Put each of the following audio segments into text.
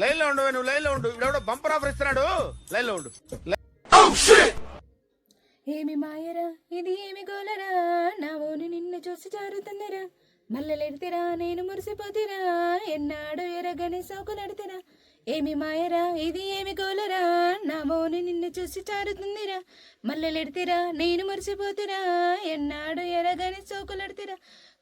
లైన్లో ఉండు నువ్వు లైన్లో ఉండు. ఇప్పుడు బంపర్ ఆఫర్ ఇస్తున్నాడు. లైన్లో ఉండు. ఏమి మాయరా ఇది ఏమి గోలరా? నా ఓని నిన్ను చూసి జారుతుందిరా. మల్లెలెడితిరా నేను మురిసిపోతిరా. ఎన్నాడు ఎరగని సోకులెడితిరా ఏమి మాయరా ఇది ఏమి గోలరా? నా మోని నిన్ను చూసి చారుతుందిరా మల్లెలెడితేరా నేను మురిసిపోతిరా. ఎన్నాడు ఎరగని సోకులెడితిరా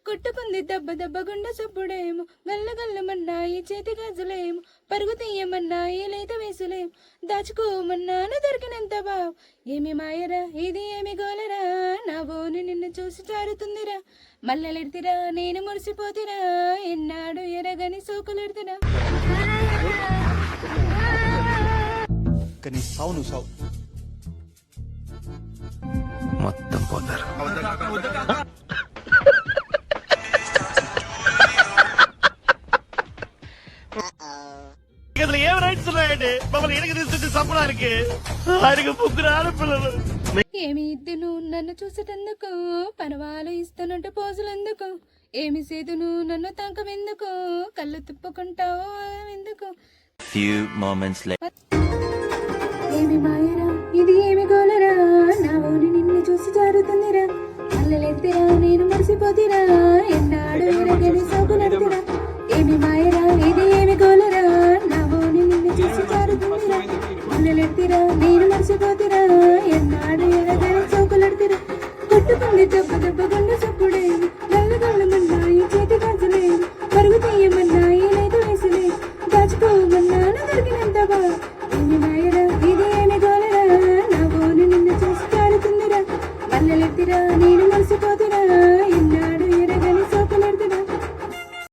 కుట్టుకుంది దెబ్బ దెబ్బ గుండె సొప్పుడేమో గల్ల గల్లమన్నాయి చేతి గాజులేమో పరుగు తీయమన్నాయి లేత వేసులేం దాచుకోమన్నాను దొరికినంత బావ్. ఏమి మాయరా ఇది ఏమి గోలరా నా బోని నిన్ను చూసి చారుతుందిరా. మల్లెలెడితిరా నేను మురిసిపోతిరా ఎన్నాడు ఎరగని సోకులెడితిరా. కానీ సావు నువ్వు సావు. మొత్తం పోతారు. ఏం రైట్స్ ఉన్నాయండి? మమ్మల్ని ఎనక తీసుకొచ్చి చంపడానికి. ఆయనకు ముగ్గురు ఆడపిల్లలు. ఏమి ఇద్దును? నన్ను చూసేటందుకు? పరవాలు ఇస్తున్నట్టు పోజులెందుకు? ఏమి సేదును నన్ను తాకవెందుకు కళ్ళు తిప్పుకుంటావో ఎందుకు? Few moments later. ఏమి మాయరా? ఇది ఏమి గోలరా? నా ఓని నిన్ను చూసి జారుతుందిరా. అల్లలెత్తిరా నేను మర్చిపోతిరా ఎన్నాడు ఎరగని అల్లలెత్తిరా నేను